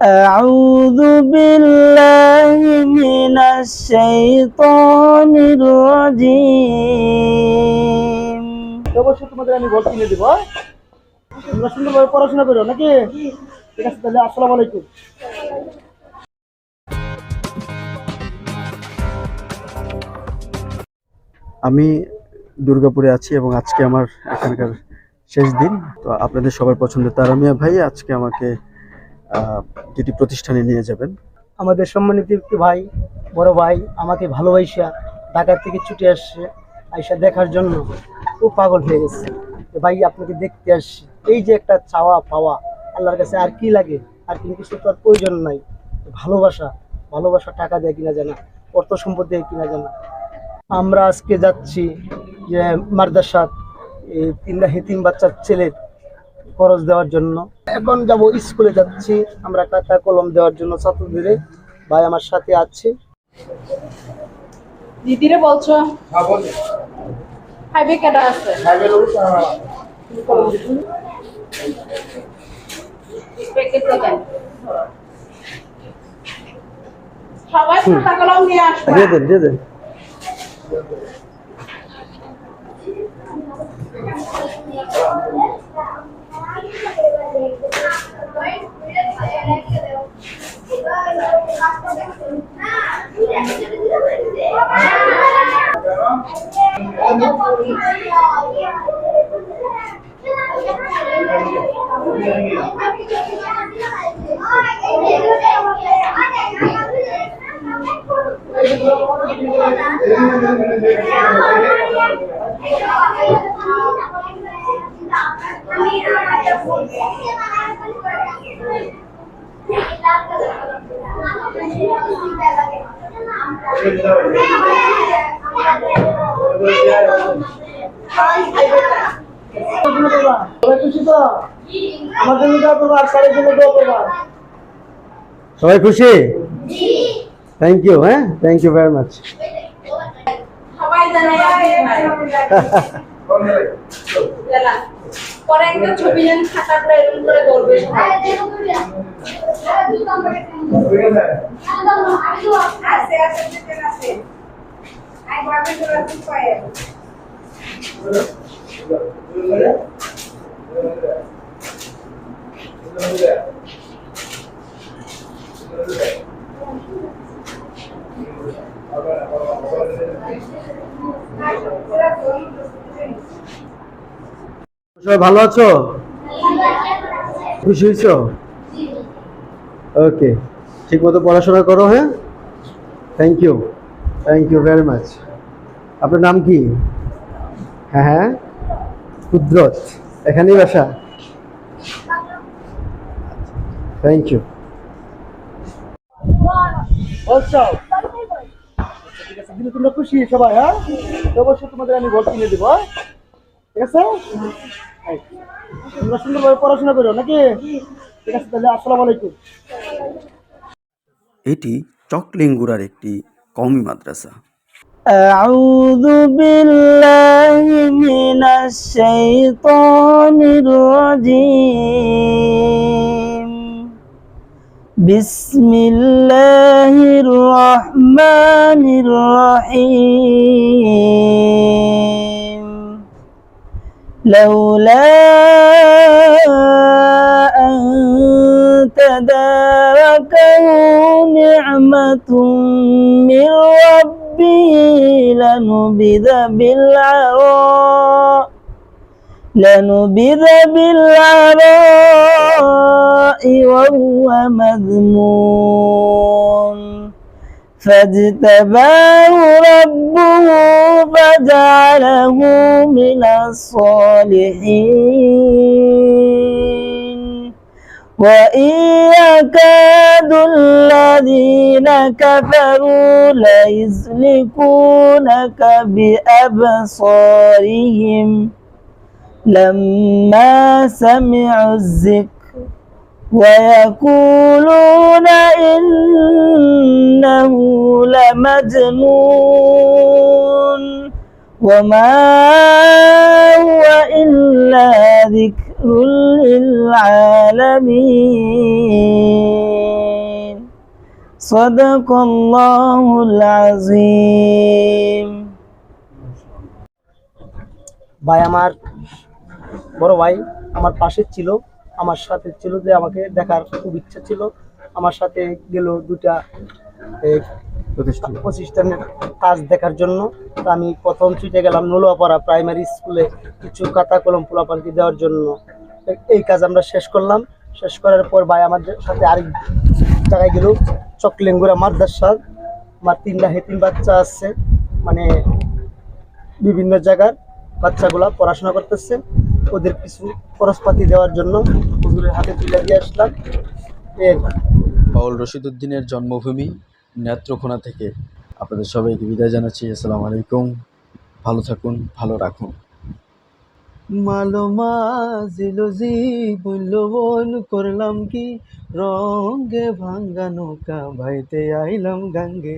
أعوذ بالله من الشيطان الرجيم অবশ্যই তোমাদের আমি ঘর কিনে দেবো হ্যাঁ? তোমরা সুন্দরভাবে পড়াশোনা করো নাকি ঠিক আছে তাহলে আসসালামু আলাইকুম আমি দুর্গাপুরে আছি এবং আজকে আমার এখানকার শেষ দিন তো আপনাদের সবার পছন্দের তারামিয়া ভাই আজকে আমাকে যেটি প্রতিষ্ঠানে নিয়ে যাবেন? আমাদের সম্মানিত একটি ভাই, বড় ভাই, আমাকে ভালোবাসা ঢাকা থেকে ছুটে আসছে, আইসা দেখার জন্য। খুব পাগল হয়ে গেছে। ভাই, আপনাকে দেখতে আসছি। এই যে একটা চাওয়া পাওয়া, আল্লাহর কাছে আর কি লাগে? আর কিন্তু কিছু তো আর প্রয়োজন নাই। ভালোবাসা ভালোবাসা টাকা দিয়ে কিনা জানা, অর্থ সম্পদ দিয়ে কিনা জানা। আমরা আজকে যাচ্ছি যে মাদ্রাসাত এই তিনটা হেতিম বাচ্চার ছেলের খরচ দেওয়ার জন্য। এখন যাব স্কুলে যাচ্ছি। আমরা খাতা কলম দেওয়ার জন্য ছাত্রদের। ভাই আমার সাথে আছে। দিদিরে বলছো? হাইবে কেটা আছে। প্যাকেটটা দেন। সবাই খাতা কলম নিয়ে আসবে। দিয়ে দেন দিয়ে দেন। সবাই খুশি তো সবাই খুশি? থ্যাংক ইউ হ্যাঁ? থ্যাংক ইউ ভেরি মাচ সবাই পরে একটা ছবি নেন খাতাটা এরকম করে আছে সবাই ভালো আছো? খুশি হয়েছো? ওকে ঠিক মতো পড়াশোনা করো হ্যাঁ? Thank you thank you very much আপনার নাম কি? হ্যাঁ হ্যাঁ? কুদরত। এখানেই বাসা? থ্যাংক ইউ আচ্ছা তোমরা খুশি সবাই হ্যাঁ? অবশ্যই তোমাদের আমি ঘর কিনে দেবো হ্যাঁ? ঠিক আছে এই, তোমরা সুন্দরভাবে পড়াশোনা করো নাকি ঠিক আছে তাহলে আসসালামু আলাইকুম এটি চকলেঙ্গুরার একটি কওমি মাদ্রাসা أعوذ بالله من الشيطان الرجيم بسم الله الرحمن الرحيم لولا أن تداركه نعمة من ربه لنبذ بالعراء لنبذ بالعراء وهو مذموم. فاجتباه ربه فجعله من الصالحين. وإن يكاد الذين كفروا ليزلقونك بأبصارهم. لما سمعوا الذكر ويقولون إنه لمجنون وما هو إلا ذكر للعالمين صدق الله العظيم ভাই আমার বড় ভাই আমার পাশে ছিল আমার সাথে ছিল যে আমাকে দেখার খুব ইচ্ছা ছিল। আমার সাথে গেল দুটা প্রতিষ্ঠান। প্রতিষ্ঠানের কাজ দেখার জন্য। তো আমি প্রথম ছুটে গেলাম নলুয়াপাড়া প্রাইমারি স্কুলে কিছু খাতা কলম পোলাপানকে দেওয়ার জন্য। এই কাজ আমরা শেষ করলাম। শেষ করার পর ভাই আমার সাথে আরেক জায়গায় গেল চকলেঙ্গুরা মাদ্রাসা। আমার তিনটা হেতিম বাচ্চা আছে। মানে বিভিন্ন জায়গার বাচ্চাগুলা পড়াশোনা করতেছে। ওদের কিছু খরচপাতি দেওয়ার জন্য হুজুরের হাতে তুলে দিয়ে আসলাম। বাউল রশিদুদ্দিনের জন্মভূমি নেত্রকোনা থেকে। আপনাদের সবাইকে বিদায় জানাচ্ছি। আসসালামু আলাইকুম। ভালো থাকুন ভালো রাখুন। মালো মাজিলো জি বলল বন করলাম কি? রঙ্গে ভাঙ্গা নৌকা ভাইতে আইলাম গাঙ্গে।